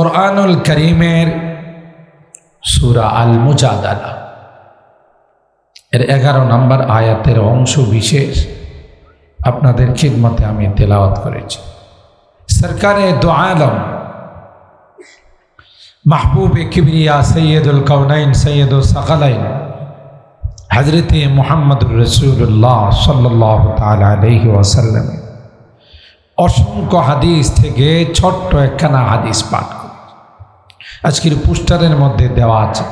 কোরআনুল করিমের সুরা আল মুজাদালা এর এগারো নম্বর আয়াতের অংশ বিশেষ আপনাদের খিদমতে আমি তেলাওয়াত করেছি সরকারে দো আলম মাহবুব কিবরিয়া সৈয়দুল সৈয়দুল সকলাইন হজরত মোহাম্মদুর রসুল্লাহ সাল্লাহ তাল আলহি ওয়াসাল্লাম অসংখ্য হাদিস থেকে ছোট্ট একখানা হাদিস পাঠ আজকের পোস্টারের মধ্যে দেওয়া আছে।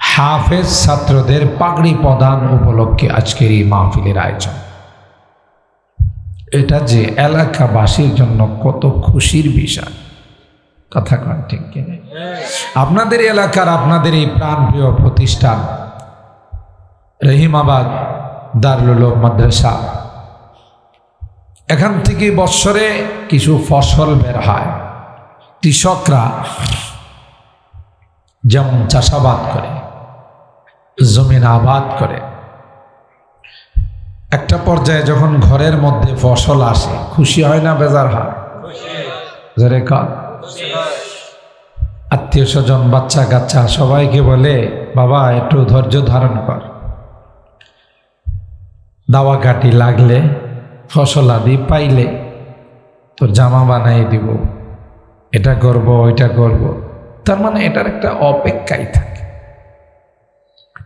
হাফেজ ছাত্রদের পাগড়ি প্রদান উপলক্ষে আজকের এই মাহফিলের আয়োজন। এটা যে এলাকাবাসীর জন্য কত খুশির বিষয়। কথা কন ঠিক কিনা আপনাদের এলাকার আপনাদের এই প্রাণপ্রিয় প্রতিষ্ঠান রহিমাবাদ দারুল মাদ্রাসা। এখান থেকে বৎসরে কিছু ফসল বের হয়। কৃষকরা যেমন চাষাবাদ করে জমিন আবাদ করে। একটা পর্যায়ে যখন ঘরের মধ্যে ফসল আসে, খুশি হয় না বেজার হয় আত্মীয় স্বজন, বাচ্চা কাচ্চা সবাইকে বলে, বাবা, একটু ধৈর্য ধারণ কর। দাওয়া কাটি লাগলে, ফসল আদি পাইলে তোর জামা বানাই দিব। এটা করব, ওইটা করব। তার মানে এটার একটা অপেক্ষাই থাকে।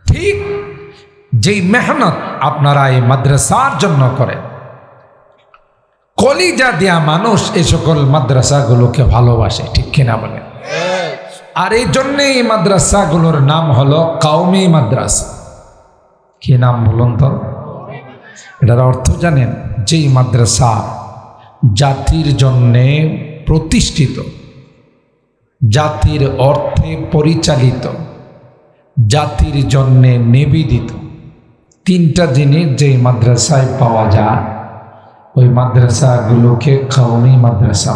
ঠিক যেই মেহনত আপনারা এই মাদ্রাসার জন্য করেন, কলিজা দেয়া মানুষ এই সকল মাদ্রাসাগুলোকে ভালোবাসে, ঠিক কিনা বলে আর এই জন্যে এই মাদ্রাসাগুলোর নাম হলো কাউমি মাদ্রাসা। কি নাম বলুন তো? এটার অর্থ জানেন, যেই মাদ্রাসা জাতির জন্যে প্রতিষ্ঠিত জাতির অর্থে পরিচালিত, জাতির জন্যে নিবেদিত। তিনটা জিনিস যেই মাদ্রাসায় পাওয়া যায়, ওই মাদ্রাসাগুলোকে কাউমি মাদ্রাসা।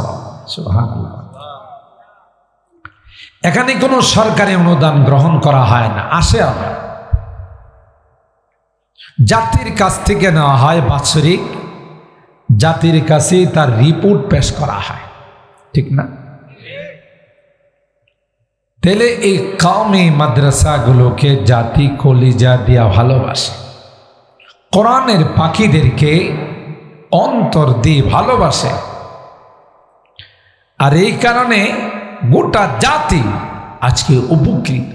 এখানে কোনো সরকারি অনুদান গ্রহণ করা হয় না, আসে আমরা জাতির কাছ থেকে নেওয়া হয় বাৎসরিক, জাতির কাছে তার রিপোর্ট পেশ করা হয়, ঠিক না? তাহলে এই কাউমি মাদ্রাসাগুলোকে জাতি কলিজা দিয়া ভালোবাসে। কোরআনের পাখিদেরকে অন্তর দিয়ে ভালোবাসে। আর এই কারণে গোটা জাতি আজকে উপকৃত।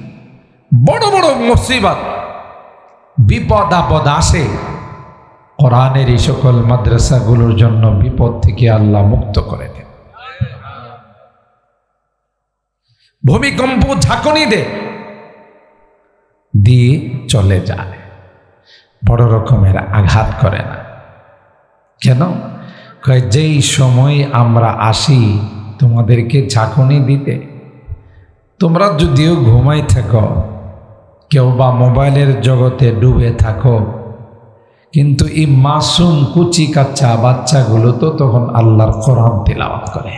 বড় বড় মুসিবত, বিপদ আপদ আসে। কোরআনের এই সকল মাদ্রাসাগুলোর জন্য বিপদ থেকে আল্লাহ মুক্ত করে দেন ভূমিকম্প ঝাঁকুনি দে। দিয়ে চলে যায়। বড় রকমের আঘাত করে না। কেন? যেই সময় আমরা আসি তোমাদেরকে ঝাঁকুনি দিতে, তোমরা যদিও ঘুমাই থাকো, কেউ বা মোবাইলের জগতে ডুবে থাকো, কিন্তু এই মাসুম কুচি কাচ্চা বাচ্চাগুলো তো তখন আল্লাহর কোরআন তেলাওয়াত করে।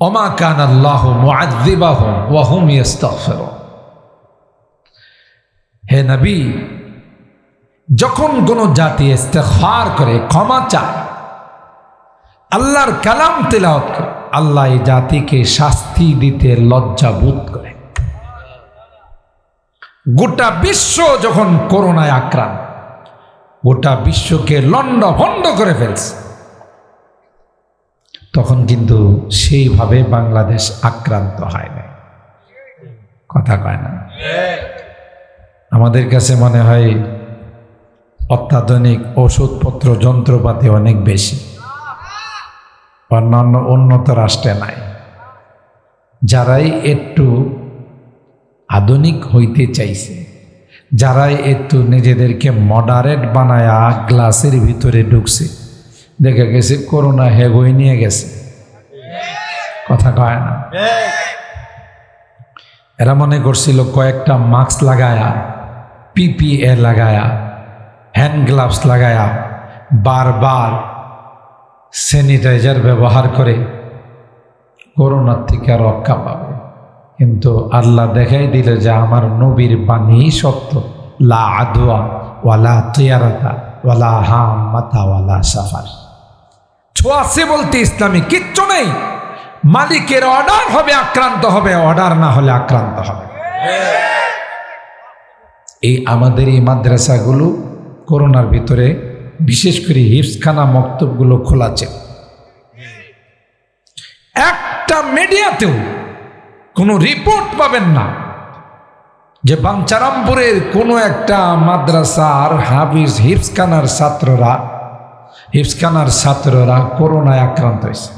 অমা কান আল্লাহ হে নবী, যখন কোনো জাতি ইস্তেগফার করে, ক্ষমা চায়, আল্লাহর কালাম তেলাওয়াত করে, আল্লাহ এই জাতিকে শাস্তি দিতে লজ্জা বোধ করে। গোটা বিশ্ব যখন করোনায় আক্রান্ত, গোটা বিশ্বকে লন্ড ভন্ড করে ফেলছে। তখন কিন্তু সেইভাবে বাংলাদেশ আক্রান্ত হয় না কথা কয় না? আমাদের কাছে মনে হয় অত্যাধুনিক ওষুধপত্র যন্ত্রপাতি অনেক বেশি। অন্যান্য উন্নত রাষ্ট্রে নাই। যারাই একটু আধুনিক হইতে চাইছে, যারাই একটু নিজেদেরকে মডারেট বানায়া গ্লাসের ভিতরে ঢুকছে দেখা গেছে, করোনা হেগই নিয়ে গেছে। কথা কয় না। এরা মনে করছিল কয়েকটা মাস্ক লাগায়া, পিপিএ লাগায়া, হ্যান্ড গ্লাভস লাগায়া, বারবার স্যানিটাইজার ব্যবহার করে করোনার থেকে রক্ষা পাবে। কিন্তু আল্লাহ দেখাই দিল যে আমার নবীর বাণী সত্য। লা আদোয়া ওয়ালা তুয়ারাতা ওয়ালা হাম মাতা ওয়ালা সাফার। ছোঁয়াশে বলতে ইসলামী, কিচ্ছু নেই। মালিকের অর্ডার হবে, আক্রান্ত হবে অর্ডার না হলে আক্রান্ত হবে। এই আমাদের এই মাদ্রাসাগুলো করোনার ভিতরে বিশেষ করে হিপসখানা মক্তবগুলো খোলাছে। একটা মিডিয়াতেও কোনো রিপোর্ট পাবেন না যে বাঞ্চারামপুরের কোনো একটা মাদ্রাসার হাফিজ হিপসখানার ছাত্ররা হিপসখানার ছাত্ররা করোনায় আক্রান্ত হয়েছে।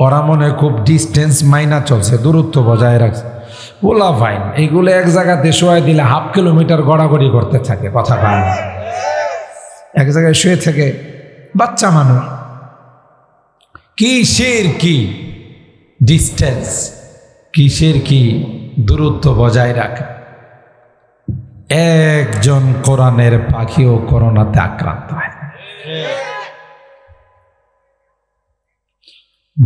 ওরা মনে খুব ডিস্টেন্স মাইনা চলছে, দূরত্ব বজায় রাখছে। ওলা ফাইন এইগুলো এক জায়গাতে শোয়াই দিলে হাফ কিলোমিটার গড়াগড়ি করতে থাকে, কথা পায় না এক জায়গায় শুয়ে থেকে, বাচ্চা মানুষ। কিসের কি? ডিস্টেন্স কিসের কি? দূরত্ব বজায় রাখা। একজন কোরআনের পাখিও করোনাতে আক্রান্ত হয়।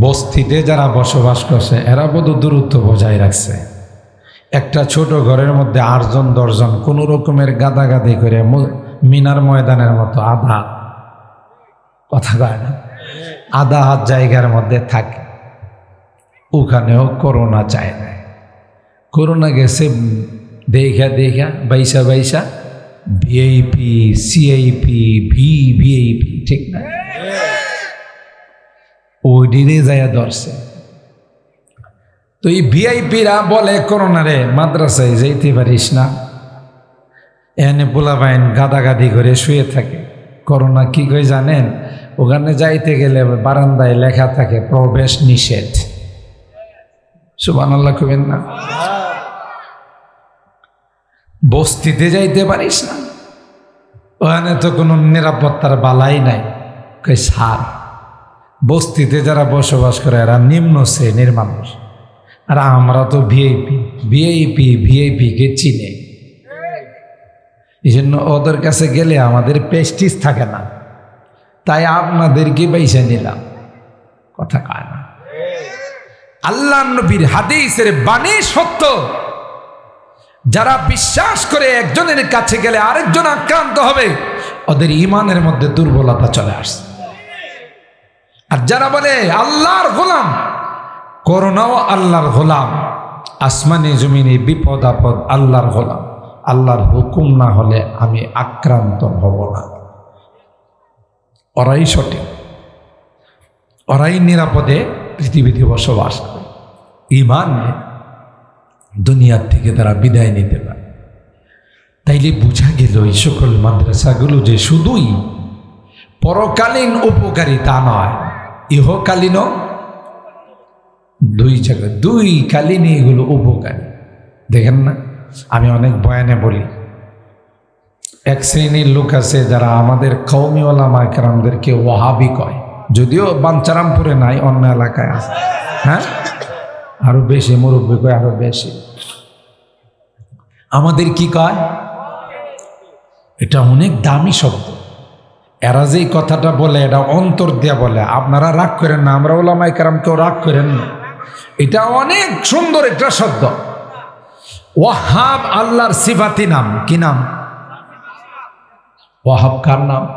বস্তিতে যারা বসবাস করছে, এরা বোধ দূরত্ব বজায় রাখছে। একটা ছোট ঘরের মধ্যে আটজন, দশজন, কোনো রকমের গাদাগাদি করে মিনার ময়দানের মতো আধা কথা কয় না? আধা হাত জায়গার মধ্যে থাকে। ওখানেও করোনা চায় না করোনা গেছে দেখা দেখা বাইসা বাইসা ভিআইপি সিআইপি ভি ভিআইপি ঠিক না ওই দিনে যাইয়া ধরছে তো এই ভিআইপিরা বলে করোনারে মাদ্রাসায় যেতে পারিস না এনে পোলাবাইন গাদাগাদি করে শুয়ে থাকে করোনা কি কই জানেন ওখানে যাইতে গেলে বারান্দায় লেখা থাকে প্রবেশ নিষেধ সুবান আল্লাহ কবেন না বস্তিতে যাইতে পারিস না। ওখানে তো কোনো নিরাপত্তার বালাই নাই। কই সার। বস্তিতে যারা বসবাস করে, এরা নিম্ন শ্রেণির মানুষ। আর আমরা তো ভিআইপি ভিআইপি ভিআইপিকে চিনে। এই জন্য ওদের কাছে গেলে আমাদের পেস্টিস থাকে না। তাই আপনাদেরকে বাইসে নিলাম। কথা কয় না। আল্লাহ নবীর হাদিসের বাণী সত্য। যারা বিশ্বাস করে একজনের কাছে গেলে আরেকজন আক্রান্ত হবে, ওদের ইমানের মধ্যে দুর্বলতা চলে আসছে। আর যারা বলে, আল্লাহর গোলাম করোনাও আল্লাহর গোলাম, আসমানি জমিনে বিপদ আপদ আল্লাহর গোলাম। আল্লাহর হুকুম না হলে আমি আক্রান্ত হব না। ওরাই সঠিক। ওরাই নিরাপদে পৃথিবীতে বসবাস করে। ইমান নিয়ে দুনিয়ার থেকে তারা বিদায় নিতে পারে। তাইলে বোঝা গেল এই সকল মাদ্রাসাগুলো যে শুধুই পরকালীন উপকারী তা নয় ইহকালীনও দুই জায়গায়, দুই কালীন এগুলো উপকারী। দেখেন না, আমি অনেক বয়ানে বলি, এক শ্রেণির লোক আছে যারা আমাদের কৌমি ওলামা কেরামদেরকে ওয়াহাবি কয়, যদিও বাঞ্চারামপুরে নাই, অন্য এলাকায় আছে। হ্যাঁ? আরও বেশি, মুরব্বী কয় আরও বেশি। আমাদের কি কয়? এটা অনেক দামি শব্দ। এরা যে কথাটা বলে, এটা অন্তর দিয়া বলে। আপনারা রাগ করেন না, আমরা ওলামাই কারাম কেউ রাগ করেন না। এটা অনেক সুন্দর একটা শব্দ। ওয়াহাব আল্লাহর সিফাতি নাম। কি নাম? ওয়াহাব কার নাম?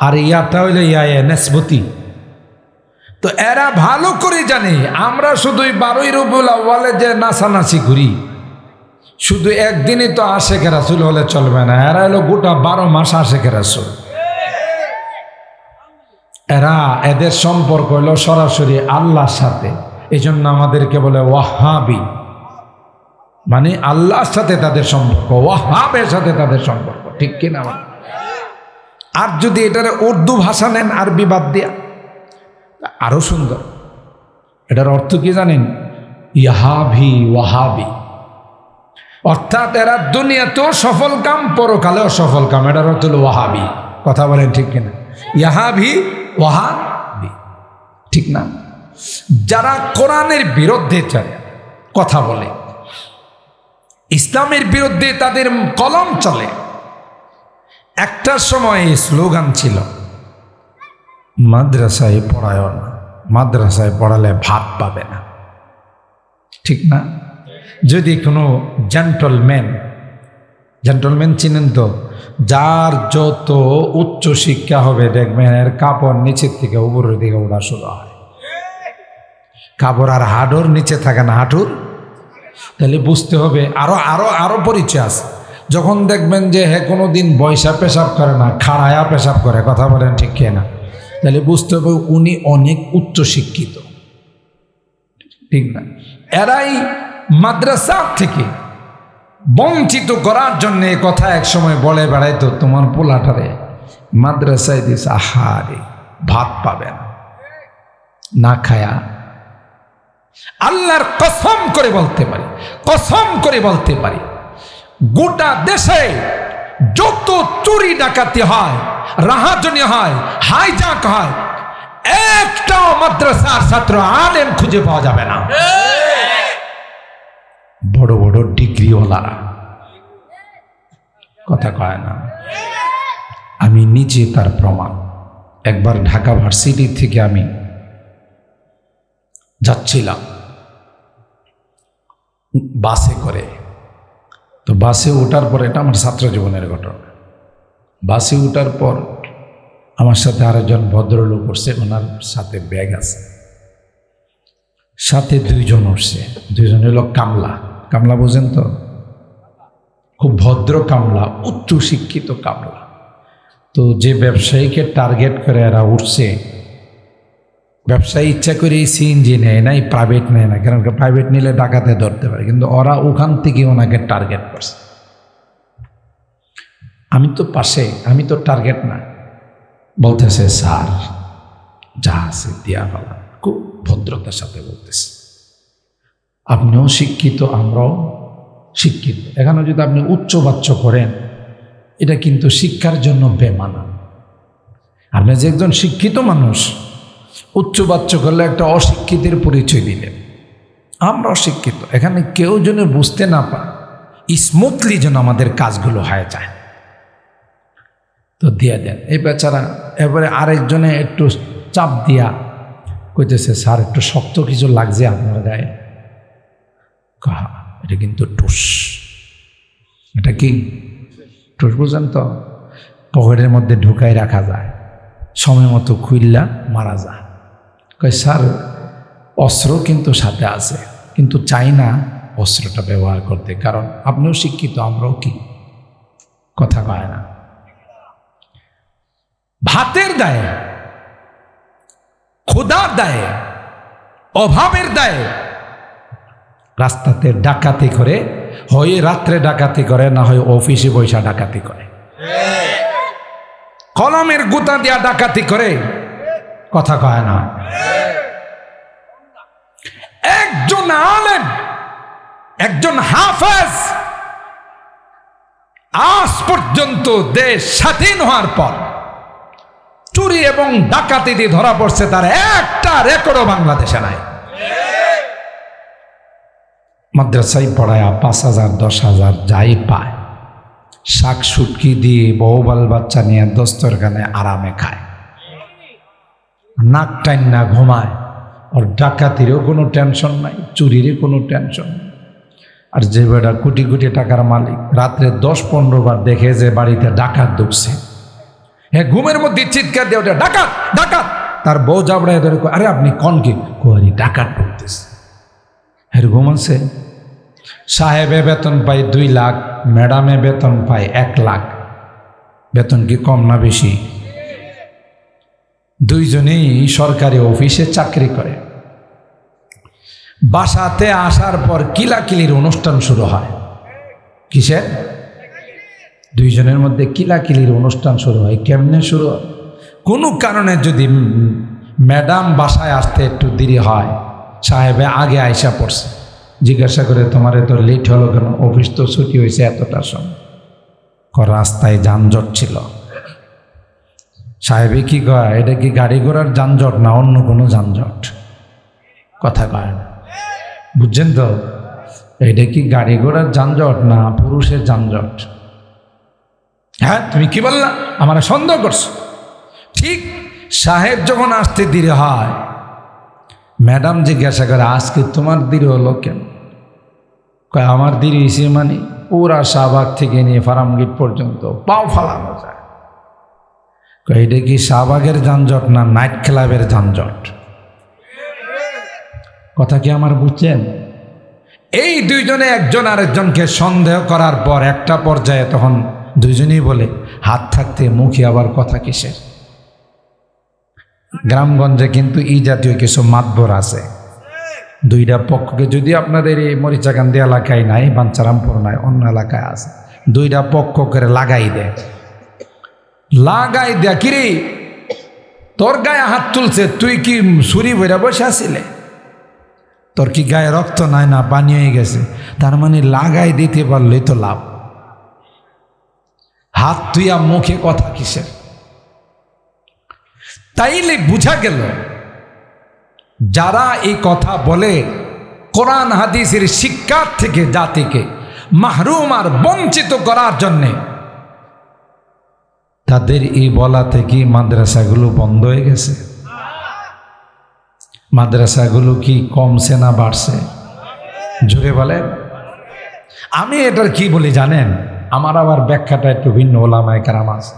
আর ইয়াটা হইলে ইয়া নেসবতি। তো এরা ভালো করে জানে, আমরা শুধুই বারোই রবিউল আউ্বালে যে নাচানাচি ঘুরি শুধু একদিনই তো আশেখ রাসুল হলে চলবে না, এরা হলো গোটা বারো মাস আশেখ রাসুল। এরা এদের সম্পর্ক হলো সরাসরি আল্লাহর সাথে এই জন্য আমাদেরকে বলে ওয়াহাবি। মানে আল্লাহর সাথে তাদের সম্পর্ক, ওয়াহাবের সাথে তাদের সম্পর্ক, ঠিক কিনা? আর যদি এটার উর্দু ভাষা নেন, আরবি বাদ দিয়া। আরও সুন্দর। এটার অর্থ কি জানেন? ইহাভি ওয়াহাবি। অর্থাৎ এরা দুনিয়াতেও সফল কাম, পরকালেও সফল কাম। এটার অর্থ হলো ওয়াহাবি। কথা বলেন ঠিক কিনা? ইহাভি ওয়াহাবি। ঠিক না? যারা কোরআনের বিরুদ্ধে চলে, কথা বলে, ইসলামের বিরুদ্ধে তাদের কলম চলে, একটা সময় স্লোগান ছিল মাদ্রাসায় পড়ায় না। মাদ্রাসায় পড়ালে ভাত পাবে না। ঠিক না? যদি কোনো জেন্টলম্যান জেন্টলম্যান চিনেন তো, যার যত উচ্চ শিক্ষা হবে, দেখবেন এর কাপড় নিচের থেকে উপরের দিকে ওঠা শুরু হয়। কাপড় আর হাঁটুর নিচে থাকে না হাঁটুর? তাহলে বুঝতে হবে, আরও আরও আরও পরিচয় আছে। যখন দেখবেন যে হ্যাঁ কোনো দিন বয়সা পেশাব করে না, খাড়ায়া পেশাব করে, কথা বলেন ঠিক না তাহলে বুঝতে হবে উনি অনেক উচ্চ শিক্ষিত ঠিক না? এরাই মাদ্রাসা থেকে বঞ্চিত করার জন্য এ কথা এক সময় বলে বেড়াইতো তোমার পোলাটারে মাদ্রাসায় দিস আহারে ভাত পাবে না। না খায়া। আল্লাহর কসম করে বলতে পারি, কসম করে বলতে পারি, গোটা দেশে যত চুরি ডাকাতি হয় রাহাজনি হয়, হাইজাক হয়। একটাও মাদ্রাসার ছাত্র আলেম খুঁজে পাওয়া যাবে না। বড় বড় ডিগ্রিওয়ালারা। কথা কয় না। আমি নিজে তার প্রমাণ। একবার ঢাকা ভার্সিটি থেকে আমি যাচ্ছিলাম। বাসে করে। তো বাসে ওঠার পর এটা আমার ছাত্র জীবনের ঘটনা। বাসে ওঠার পর আমার সাথে আরেকজন ভদ্রলোক উঠছে, ওনার সাথে ব্যাগ আছে। সাথে দুইজন উঠছে। দুইজন হলো কামলা। কামলা বোঝেন তো? খুব ভদ্র কামলা, উচ্চ শিক্ষিত কামলা। তো যে ব্যবসায়ীকে টার্গেট করে এরা উঠছে, ব্যবসায়ী ইচ্ছা করে সিএনজি নেয় না প্রাইভেট নেয় না কারণ প্রাইভেট নিলে ডাকাতে ধরতে পারে, কিন্তু ওরা ওখান থেকে ওনাকে টার্গেট করছে। আমি তো পাশে, আমি তো টার্গেট না। বলতেছে, স্যার, যা আছে দিয়া বলা খুব ভদ্রতার সাথে বলতেছে। আপনিও শিক্ষিত, আমরাও শিক্ষিত। এখানে যদি আপনি উচ্চ বাচ্চ করেন, এটা কিন্তু শিক্ষার জন্য বেমানা আপনি যে একজন শিক্ষিত মানুষ উচ্চ বাচ্চ করলে একটা অশিক্ষিতের পরিচয় দিলেন। আমরা অশিক্ষিত। এখানে কেউ যেন বুঝতে না পারে স্মুথলি যেন আমাদের কাজগুলো হয়ে যায়। তো দিয়ে দেন। এই বেচারা এবারে আরেকজনে একটু চাপ দিয়া কইতেছে, স্যার, একটু শক্ত কিছু লাগছে আপনার গায়ে। কাহা, এটা কিন্তু টুস এটা কি? টুস বুঝেন তো, পকেটের মধ্যে ঢুকাই রাখা যায়। সময় মতো খুইল্লা মারা যায়। কয়, স্যার, অস্ত্র কিন্তু সাথে আছে, কিন্তু চাই না অস্ত্রটা ব্যবহার করতে, কারণ আপনিও শিক্ষিত, আমরাও কি? কথা কয় না। ভাতের দায়ে, ক্ষুধার দায়ে, অভাবের দায়ে রাস্তাতে ডাকাতি করে, হয় রাত্রে ডাকাতি করে, না হয় অফিসে বৈশা ডাকাতি করে। কলমের গুতা দিয়া ডাকাতি করে, কথা কয় না। একজন আলেম, একজন হাফেজ, আজ পর্যন্ত দেশ স্বাধীন হওয়ার পর চুরি এবং ডাকাতি দিয়ে ধরা পড়ছে তার একটা রেকর্ডও বাংলাদেশে নাই। মাদ্রাসায় পড়ায় পাঁচ হাজার, দশ হাজার যাই পায়। শাক সুটকি দিয়ে বহুবাল বাচ্চা নিয়ে দস্তরখানে আরামে খায়। নাক টাইন না ঘুমায়। ওর ডাকাতিরও কোনো টেনশন নাই চুরিরও কোনো টেনশন আর যে বেটা কোটি কোটি টাকার মালিক রাত্রে দশ পনেরো বার দেখে যে বাড়িতে ডাকাত ঢুকছে। হ্যাঁ ঘুমের মধ্যে চিৎকার দিয়ে ওটা ডাকাত ডাকাত। তার বউ জাবড়ায় ধরে আরে আপনি কন কি? কোয়ারি ডাকাত ঢুকতেছে হ্যাঁ ঘুমাচ্ছে সাহেবে বেতন পায় দুই লাখ, ম্যাডামে বেতন পায় এক লাখ। বেতন কি কম না বেশি? দুইজনেই সরকারি অফিসে চাকরি করে। বাসাতে আসার পর কিলাকিলির অনুষ্ঠান শুরু হয়। কিসের? দুইজনের মধ্যে কিলাকিলির অনুষ্ঠান শুরু হয়। কেমনে শুরু হয়? কোনো কারণে যদি ম্যাডাম বাসায় আসতে একটু দেরি হয়, সাহেবে আগে আইসা পড়ছে। জিজ্ঞাসা করে, তোমার এত লেট হলো কেন? অফিস তো ছুটি হয়েছে এতটার সময়। রাস্তায় যানজট ছিল। সাহেবে কি কয়, এটা কি গাড়ি ঘোড়ার যানজট না অন্য কোনো যানজট? কথা কয় না। বুঝছেন তো? এটা কি গাড়ি ঘোড়ার যানজট না পুরুষের যানজট? হ্যাঁ তুমি কি বললা? আমার সন্দেহ করছ? ঠিক সাহেব যখন আসতে দেরি হয় ম্যাডাম জিজ্ঞাসা করে আজকে তোমার দেরি হলো কেন? কয় আমার দেরি হয়েছে মানে পুরা শাহবাগ থেকে নিয়ে ফার্মগেট পর্যন্ত পাও ফালানো যায়। কই, এটা কি শাহবাগের যানজট না নাইট ক্লাবের যানজট? কথা কি আমার বুঝছেন? এই দুইজনে একজন আরেকজনকে সন্দেহ করার পর একটা পর্যায়ে তখন দুইজনেই বলে, হাত থাকতে মুখে আবার কথা কিসের? গ্রামগঞ্জে কিন্তু এই জাতীয় কিছু মাতবর আছে। দুইটা পক্ষকে যদি আপনাদের এই মরিচাকান্দি এলাকায় নাই, বাঞ্চারামপুর নাই, অন্য এলাকায় আছে, দুইটা পক্ষ করে লাগাই দেয় লাগাই দেয়া কিরে? তোর গায়ে হাত তুলছে, তুই কি ছুরি ভরে বসে আসিলে তোর কি গায়ে রক্ত নাই না পানি হয়ে গেছে? তার মানে লাগাই দিতে পারলেই তো লাভ। হাত তুইয়া মুখে কথা কিসের? তাইলে বুঝা গেল, যারা এই কথা বলে, কোরআন হাদিসের শিক্ষার থেকে জাতিকে মাহরুম আর বঞ্চিত করার জন্যে, তাদের এই বলা থেকে মাদ্রাসাগুলো বন্ধ হয়ে গেছে। মাদ্রাসাগুলো কি কমছে না বাড়ছে? জোরে বলেন। আমি এটার কি বলি জানেন? আমার আবার ব্যাখ্যাটা একটু ভিন্ন ওলামায় কারাম আছে।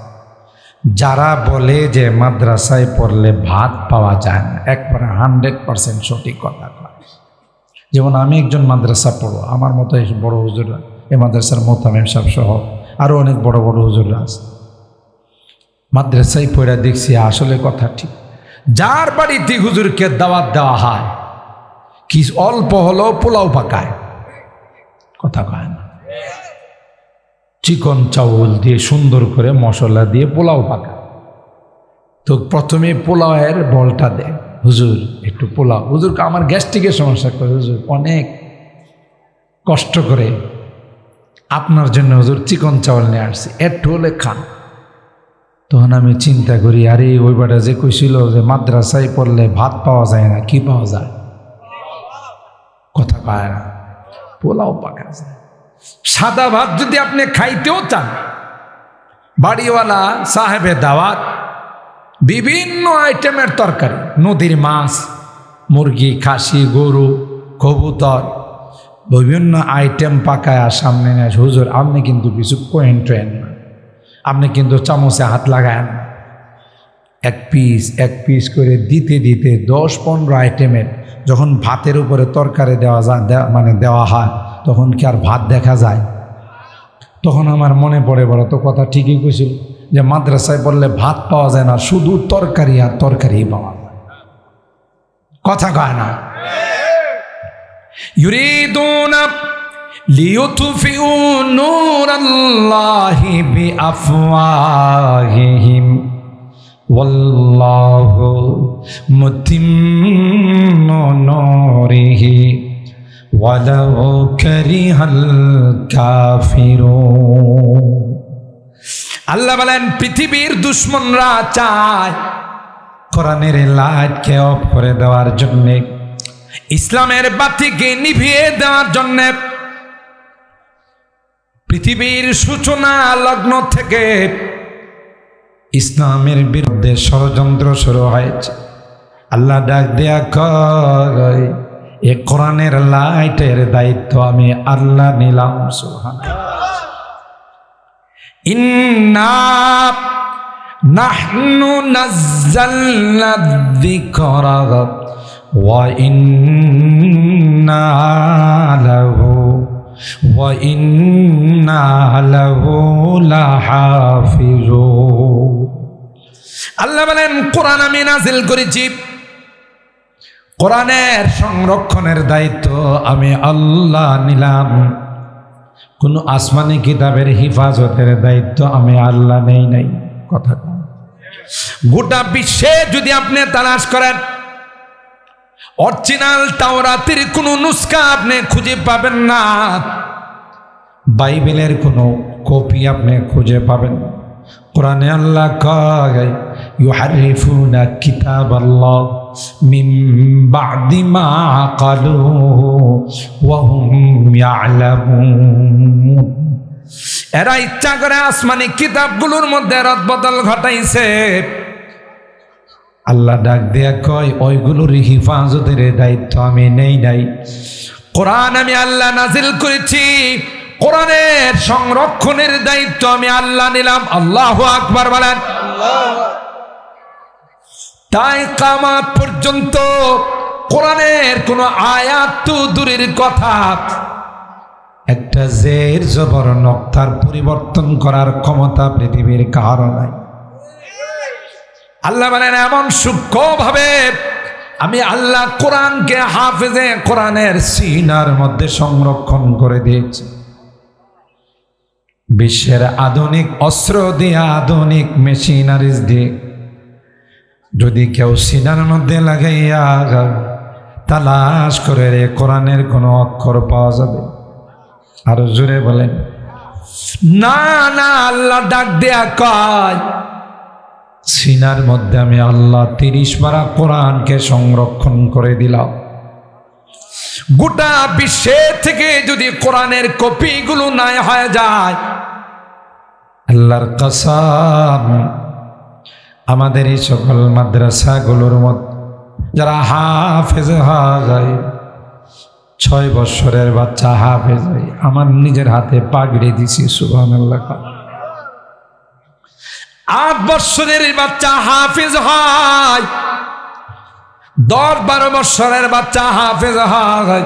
যারা বলে যে মাদ্রাসায় পড়লে ভাত পাওয়া যায় না, একবারে হান্ড্রেড পার্সেন্ট সঠিক কথা যেমন আমি একজন মাদ্রাসা পড়ো, আমার মতো বড় হুজুররা, এই মাদ্রাসার মোতামেম সাহেব সহ আরও অনেক বড় বড় হুজুররা আছে। মাদ্রাসায় পড়া দেখছি আসলে কথা ঠিক। যার বাড়িতে হুজুরকে দাওয়াত দেওয়া হয়, কি অল্প হলেও পোলাও পাকায়। কথা কয় চিকন চাউল দিয়ে সুন্দর করে মশলা দিয়ে পোলাও পাকা। তো প্রথমে পোলাওয়ের বলটা দেয় হুজুর, একটু পোলাও। হুজুর, আমার গ্যাস্ট্রিকের সমস্যা করে, হুজুর, অনেক কষ্ট করে আপনার জন্য হুজুর চিকন চাউল নিয়ে আসছি। একটু হলে খান। তখন আমি চিন্তা করি, আরে, ওই বেটা যে কইছিল যে মাদ্রাসায় পড়লে ভাত পাওয়া যায় না, কি পাওয়া যায়? কথা পায় না। পোলাও পাকা যায়। সাদা ভাত যদি আপনি খাইতেও চান, বাড়িওয়ালা সাহেবে দাওয়াত, বিভিন্ন আইটেমের তরকারি, নদীর মাছ, মুরগি, খাসি, গরু, কবুতর, বিভিন্ন আইটেম পাকায় সামনে নেয় হুজুর, আপনি কিন্তু কিছু কোয়েন ট্রেন না আপনি কিন্তু চামচে হাত লাগান। এক পিস এক পিস করে দিতে দিতে দশ পনেরো আইটেমের যখন ভাতের উপরে তরকারি দেওয়া দেওয়া- মানে দেওয়া হয় তখন কি আর ভাত দেখা যায় তখন আমার মনে পড়ে বলো তো কথা ঠিকই কইছিল যে মাদ্রাসায় বললে ভাত পাওয়া যায় না শুধু তরকারি আর তরকারি পাওয়া যায় কথা কয় না يريدون ليطفئوا نور الله بأفواههم والله متم نوره ولو كره الكافرون আল্লাহ বলেন পৃথিবীর দুশ্মনরা চায় কোরআনের লাইটকে অফ করে দেওয়ার জন্যে ইসলামের বাতিকে নিভিয়ে দেওয়ার জন্য পৃথিবীর সূচনা লগ্ন থেকে ইসলামের বিরুদ্ধে ষড়যন্ত্র শুরু হয়েছে আল্লাহ ডাক দেয়া কয় এ কোরআনের লাইটের দায়িত্ব আমি আল্লাহ নিলাম সুহান নাহনু নাজ্জালনা যিকরা ওয়া ইন্না লাহু, ওয়া ইন্না লাহু লাহাফিজুন আল্লাহ বলেন, কোরআন আমি নাজিল করেছি। কোরআনের সংরক্ষণের দায়িত্ব আমি আল্লাহ নিলাম। কোন আসমানি কিতাবের হিফাজতের দায়িত্ব আমি আল্লাহ নেই নাই, কথা গোটা বিশ্বে যদি আপনি তালাশ করেন, অরিজিনাল তাওরাতের কোনো নুস্কা আপনি খুঁজে পাবেন না। বাইবেলের কোনো কপি আপনি খুঁজে পাবেন। কোরআনে আল্লাহ কয় কিতাব আল্লাহ মিন বাদি মা কালুহু ওয়া হুম ইয়ালামুন। এরা ইচ্ছা করে আসমানি কিতাবগুলোর মধ্যে রদবদল ঘটাইছে। আল্লাহ ডাক দেয়া কয় ওইগুলোর হিফাজতের দায়িত্ব আমি নেই নাই। কোরআন আমি আল্লাহ নাজিল করেছি। কোরআনের সংরক্ষণের দায়িত্ব আমি আল্লাহ নিলাম। আল্লাহ আকবার বলেন। তাই কামাত পর্যন্ত কোরআনের কোন আয়াত তো দূরের কথা। একটা জের জবর নক্তার পরিবর্তন করার ক্ষমতা পৃথিবীর কারও নাই। আল্লাহ বলেন, এমন সূক্ষ্মভাবে আমি আল্লাহ কোরআনকে হাফেজে কোরআনের সিনার মধ্যে সংরক্ষণ করে দিয়েছি। বিশ্বের আধুনিক অস্ত্র দিয়ে আধুনিক মেশিনারিজ দিয়ে যদি কেউ সিনার মধ্যে লাগাইয়া তালাশ করে রে কোরআনের কোনো অক্ষর পাওয়া যাবে? আরও জোরে বলেন। না না আল্লাহ ডাক দেয়া কয়। সিনার মধ্যে আমি আল্লাহ তিরিশ বারা কোরআনকে সংরক্ষণ করে দিলাম। গোটা বিশ্বের থেকে যদি কোরআনের কপিগুলো নাই হয়ে যায়। আল্লাহর কসাম আমাদের এই সকল মাদ্রাসাগুলোর মত যারা হাফেজ হয় ছয় বছরের বাচ্চা হাফেজ হয়, আমার নিজের হাতে পাগড়ে দিছি সুবাহ আট বছরের বাচ্চা হাফেজ হয়, দশ বারো বছরের বাচ্চা হাফেজ হয়।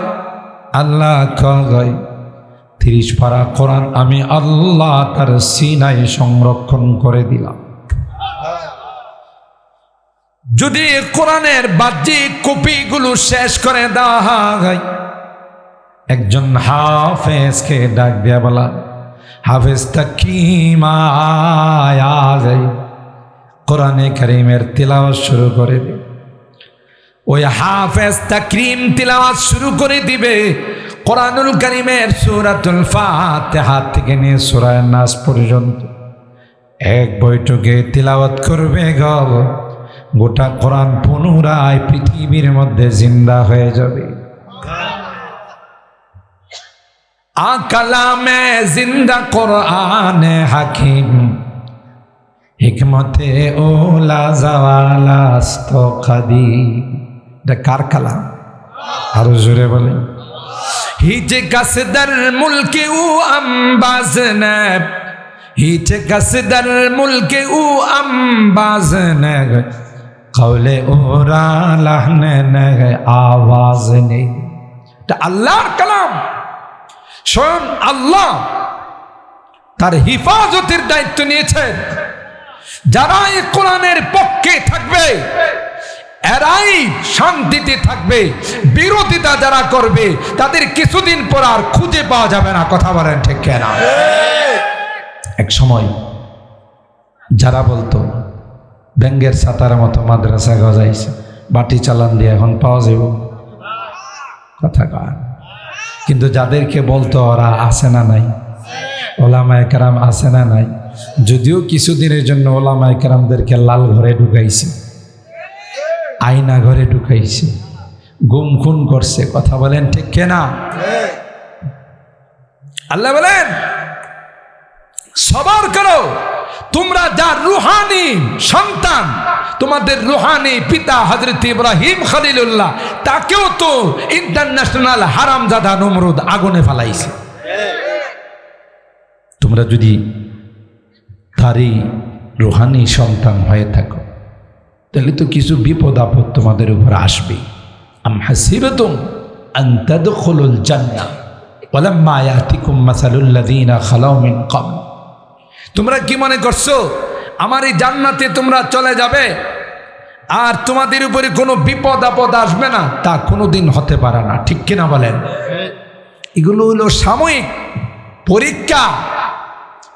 আল্লাহ কয়, তিরিশ পারা কোরআন আমি আল্লাহ তার সিনাই সংরক্ষণ করে দিলাম। যদি কোরআনের বাহ্যিক কপিগুলো শেষ করে দেওয়া হয়, একজন হাফেজকে ডাক দিয়া বলা, হাফেজ তাকিমায় কোরআনে করিমের তিলাওয়াত শুরু করে দে ওই হাফেজ তাকরিম তিলাওয়াত শুরু করে দিবে, কোরআনুল করিমের সুরাতুল ফাতিহা থেকে নিয়ে সুরায় নাস পর্যন্ত। এক বৈঠকে তিলাওয়াত করবে গব গোটা কোরআন পুনরায় পৃথিবীর মধ্যে জিন্দা হয়ে যাবে। আকালামে জিন্দা কোরআন হাকিম। হিকমতে ওলা জাওয়ালাস্ত কাদি এটা কার কালাম? আরও জোরে বলে হিজে কাসদার মুলকে উ আম্বাজ নেব হিজে কাসদার মুলকে উ আম্বাজ নেব কৌলে ওরা আওয়াজ নেই। আল্লাহর কালাম। স্বয়ং আল্লাহ তার হিফাজতের দায়িত্ব নিয়েছেন। যারা এই কোরআনের পক্ষে থাকবে, এরাই শান্তিতে থাকবে, বিরোধিতা যারা করবে, তাদের কিছুদিন পর আর খুঁজে পাওয়া যাবে না, কথা বলেন ঠিক কেনা? এক সময় যারা বলতো ব্যাঙ্গের সাতার মতো মাদ্রাসা গজাইছে, বাটি চালান দিয়ে এখন পাওয়া যাব কথা কয়। কিন্তু যাদেরকে বলতো ওরা আসে না নাই? ওলামা একরাম আসে না নাই? যদিও কিছুদিনের জন্য ওলামা একরামদেরকে লাল ঘরে ঢুকাইছে, আয়না ঘরে ঢুকাইছে, গুম খুন করছে, কথা বলেন ঠিক কেনা? আল্লাহ বলেন, সবার করো। তোমরা যার রুহানি সন্তান, তোমাদের রুহানি পিতা হজরত ইব্রাহিম খালিলুল্লাহ, তাকেও তো ইন্টারন্যাশনাল হারামজাদা নমরুদ আগুনে ফালাইছে। তোমরা যদি তারই রুহানি সন্তান হয়ে থাকো, তাহলে তো কিছু বিপদ আপদ তোমাদের উপর আসবে আম হাসিবাতুম আন তাদখুলুল জান্নাহ, ওয়ালাম্মা ইয়াতিকুম মাসালুল্লাযীনা খালাউ মিন ক্বাবল। তোমরা কি মনে করছ? আমার এই জান্নাতে তোমরা চলে যাবে? আর তোমাদের উপরে কোনো বিপদ, আপদ আসবে না। তা কোনোদিন হতে পারে না। ঠিক কিনা বলেন? এগুলো হলো সাময়িক পরীক্ষা।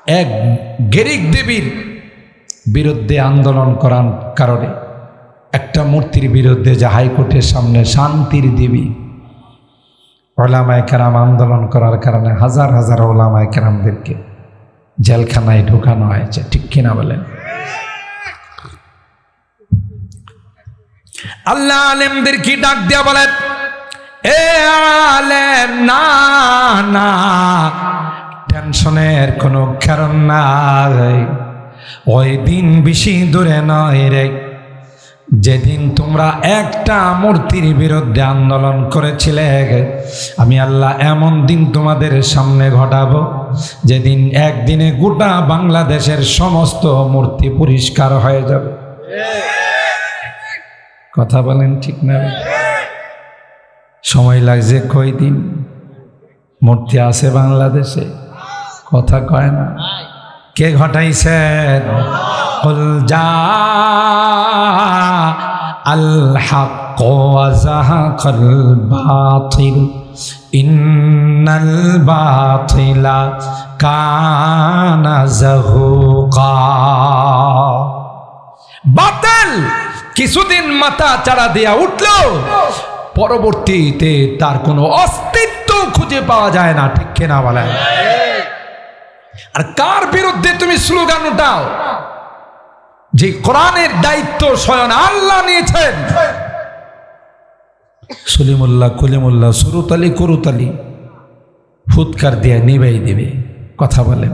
এক গেরিক দেবীর বিরুদ্ধে আন্দোলন করার কারণে একটা মূর্তির বিরুদ্ধে যে হাইকোর্টের সামনে শান্তির দেবী ওলামায় কেরাম আন্দোলন করার কারণে হাজার হাজার ওলামায় কেরামদেরকে জেলখানায় ঢুকানো হয়েছে। ঠিক কিনা বলেন? আল্লাহ আলেমদের কি ডাক দিয়া বলেন এ আলেম, না না, টেনশনের কোনো কারণ নাই। ওই দিন বেশি দূরে নয় রে। যেদিন তোমরা একটা মূর্তির বিরুদ্ধে আন্দোলন করেছিলে আমি আল্লাহ এমন দিন তোমাদের সামনে ঘটাবো। যেদিন একদিনে গোটা বাংলাদেশের সমস্ত মূর্তি পরিষ্কার হয়ে যাবে। কথা বলেন ঠিক না? সময় লাগছে কই দিন মূর্তি আছে বাংলাদেশে? কথা কয় না। কে ঘটাইছেন যা আল হাক ইন্নাল বাতিলা কানা যাহুকা বাতিল! কিছুদিন মাথা চাড়া দেয়া উঠল। পরবর্তীতে তার কোনো অস্তিত্ব খুঁজে পাওয়া যায় না, ঠিক কেনা বলায় আর কার বিরুদ্ধে তুমি স্লোগান উঠাও? যে কোরআনের দায়িত্ব স্বয়ং আল্লাহ নিয়েছেন। সলিমুল্লাহ, কলিমুল্লাহ, সরুতালি, করুতালি। ফুৎকার দিয়ে নিবাই দেবে কথা বলেন।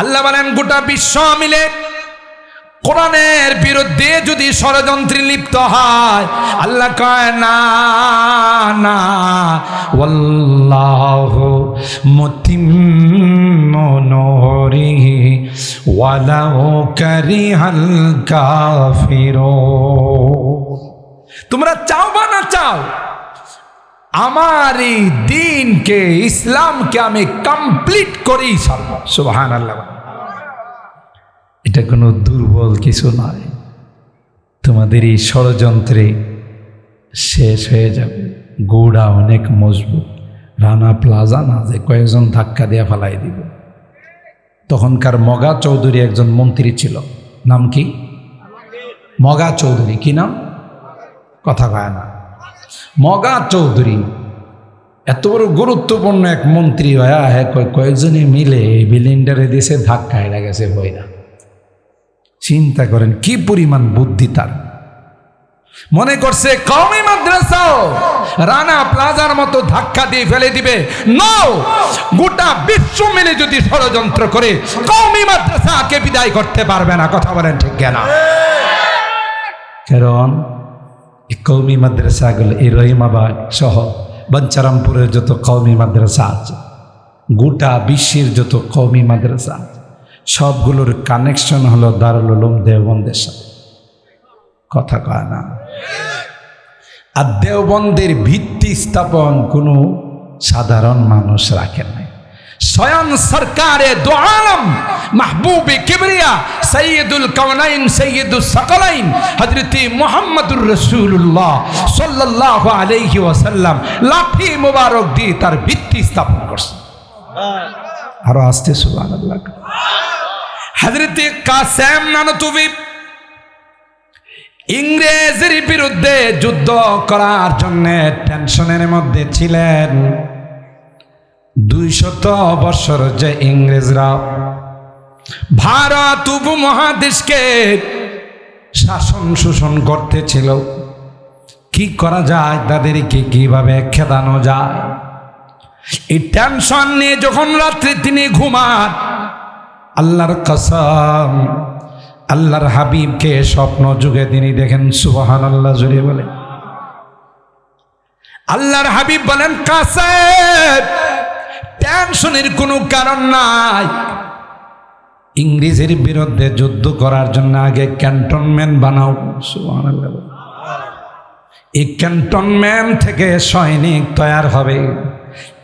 আল্লাহ বলেন, গোটা বিশ্ব মিলে কোরআনের বিরুদ্ধে যদি ষড়যন্ত্রে লিপ্ত হয়, আল্লাহ কয়, না ওয়াল্লাহ মুতিম্মুনরিহি ওয়ালাউ কারিহাল কাফিরুন। তোমরা চাও বা না চাও আমার এই দিনকে, ইসলামকে আমি কমপ্লিট করেই ছাড়ব। সুবহান আল্লাহ এটা কোনো দুর্বল কিছু নয়। তোমাদের এই ষড়যন্ত্রে শেষ হয়ে যাবে। গোড়া অনেক মজবুত। রানা প্লাজা না, যে কয়েকজন ধাক্কা দিয়ে ফেলাই দিব। তখনকার মগা চৌধুরী একজন মন্ত্রী ছিল। নাম কি? মগা চৌধুরী। কি নাম? কথা কয় না। মগা চৌধুরী এত বড় গুরুত্বপূর্ণ এক মন্ত্রী হয়া হ্যাঁ কয়েকজনে মিলে বিলিন্ডারে দিয়েছে ধাক্কায় লাগেছে বইরা চিন্তা করেন কি পরিমাণ বুদ্ধি তার। মনে করছে কমই মাদ্রাসাও রানা প্লাজার মতো ধাক্কা দিয়ে ফেলে দিবে। নো গোটা বিশ্ব মিলে যদি ষড়যন্ত্র করে কমই মাদ্রাসাকে বিদায় করতে পারবে না কথা বলেন ঠিক না কারণ এই কৌমি মাদ্রাসাগুলো এই রহিমাবাদ সহ বঞ্চারামপুরের যত কৌমি মাদ্রাসা আছে, গোটা বিশ্বের যত কৌমি মাদ্রাসা আছে, সবগুলোর কানেকশন হলো দারুল উলুম দেওবন্দের সাথে। কথা কয় না। আর দেওবন্দের ভিত্তি স্থাপন কোনো সাধারণ মানুষ রাখে নাই স্বয়ং সরকারে দো আলম, মাহবুবে কিবরিয়া সৈয়দুল কওনাইন সৈয়দুল সকলাইন হজরতি মোহাম্মদুর রসুল্লাহ সাল্লাহ আলাইহি ওয়াসাল্লাম লাঠি মোবারক দিয়ে তার ভিত্তি স্থাপন করছে আরও আসতে আল্লাহ হজরত কাসেম নানতুবি, ইংরেজের বিরুদ্ধে যুদ্ধ করার জন্য টেনশনের মধ্যে ছিলেন। দুইশত বছর যে ইংরেজরা ভারত উপমহাদেশকে শাসন শোষণ করতেছিল, কি করা যায়, তাদেরকে কীভাবে খেদানো যায়? এই টেনশন নিয়ে যখন রাত্রে তিনি ঘুমান, আল্লাহর কসম, আল্লাহর হাবিবকে স্বপ্ন যুগে তিনি দেখেন সুবহান আল্লাহ জুড়ে বলে। আল্লাহর হাবিব বলেন কাসেব টেনশনের কোনো কারণ নাই। ইংরেজের বিরুদ্ধে যুদ্ধ করার জন্য আগে ক্যান্টনমেন্ট বানাও। এই ক্যান্টনমেন্ট থেকে সৈনিক তৈয়ার হবে।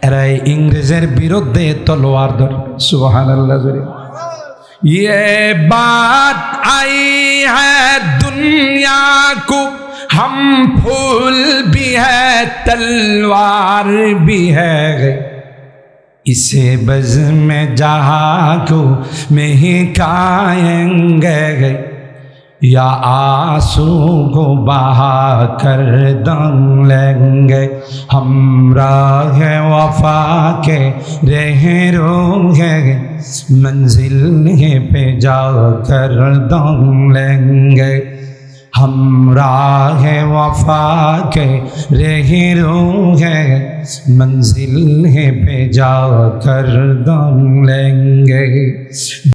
এরা ইংরেজের বিরুদ্ধে তলোয়ার ধরে। সুবাহান ইয়ে বাত আই হ্যাঁ কু হম ফুল বি হ্যাঁ বি হ্যাঁ اسے بز میں جہاں کو میں کائیں گے۔ یا آسو کو بہا کر دم لیں گے۔ ہم راہ وفا کے رہ رو گے منزل پہ جا کر دم لیں گے۔ हम राह वफा के रह है। मंजिल है पे जा कर दम लेंगे।